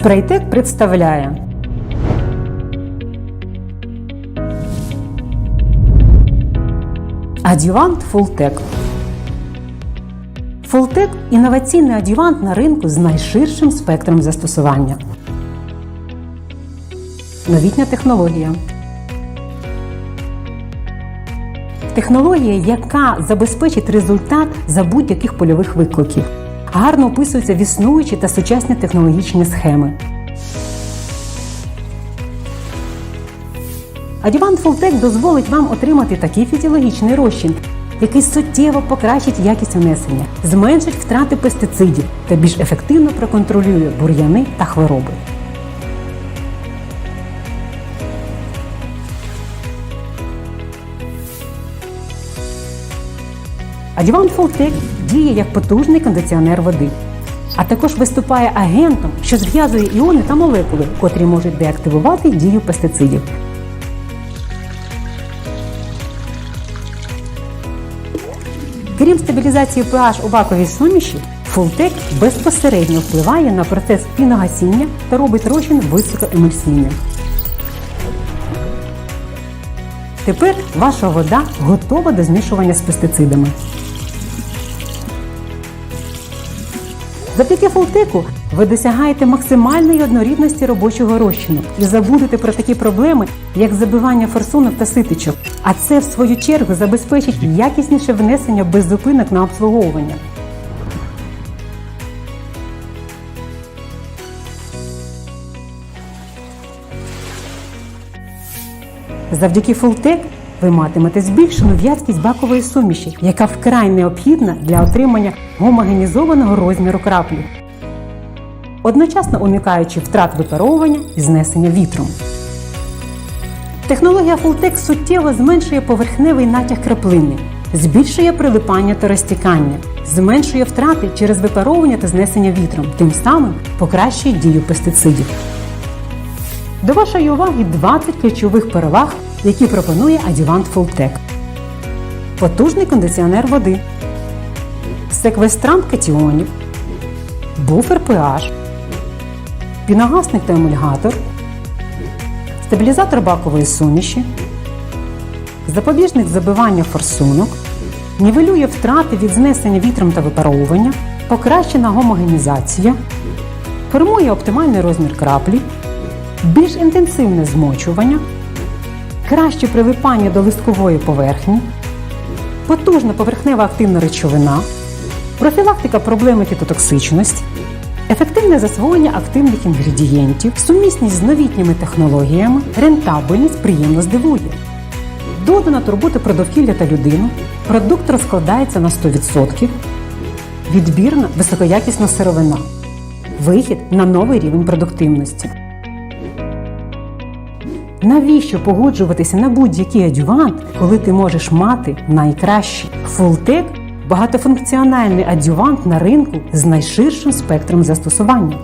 Спрейтек представляє Адювант Фултек. Фултек інноваційний адювант на ринку з найширшим спектром застосування. Новітня технологія. Технологія, яка забезпечить результат за будь-яких польових викликів. Гарно описуються в існуючі та сучасні технологічні схеми. Адіван Fulltech дозволить вам отримати такий фізіологічний розчин, який суттєво покращить якість внесення, зменшить втрати пестицидів та більш ефективно проконтролює бур'яни та хвороби. Adjuvant Fulltech діє як потужний кондиціонер води, а також виступає агентом, що зв'язує іони та молекули, котрі можуть деактивувати дію пестицидів. Крім стабілізації pH у баковій суміші, Fulltech безпосередньо впливає на процес піногасіння та робить розчин високоемульсійним. Тепер ваша вода готова до змішування з пестицидами. Завдяки фултеку ви досягаєте максимальної однорідності робочого розчину і забудете про такі проблеми, як забивання форсунок та ситичок. А це, в свою чергу, забезпечить якісніше внесення без зупинок на обслуговування. Завдяки Фултек ви матимете збільшену в'язкість бакової суміші, яка вкрай необхідна для отримання гомогенізованого розміру краплі, одночасно уникаючи втрат випаровування і знесення вітром. Технологія Fulltech суттєво зменшує поверхневий натяг краплини, збільшує прилипання та розтікання, зменшує втрати через випаровування та знесення вітром, тим самим покращує дію пестицидів. До вашої уваги 20 ключових переваг, які пропонує Adjuvant Fulltech. Потужний кондиціонер води, секвестрант катіонів, буфер pH, піногасник та емульгатор, стабілізатор бакової суміші, запобіжник забивання форсунок, нівелює втрати від знесення вітром та випаровування, покращена гомогенізація, формує оптимальний розмір краплі, більш інтенсивне змочування, краще прилипання до листкової поверхні, потужна поверхнева активна речовина, профілактика проблеми фітотоксичності, ефективне засвоєння активних інгредієнтів, сумісність з новітніми технологіями, рентабельність приємно здивує. Додана турбота про довкілля та людину, продукт розкладається на 100%, відбірна високоякісна сировина, вихід на новий рівень продуктивності. Навіщо погоджуватися на будь-який адювант, коли ти можеш мати найкращий? Фултек – багатофункціональний адювант на ринку з найширшим спектром застосування.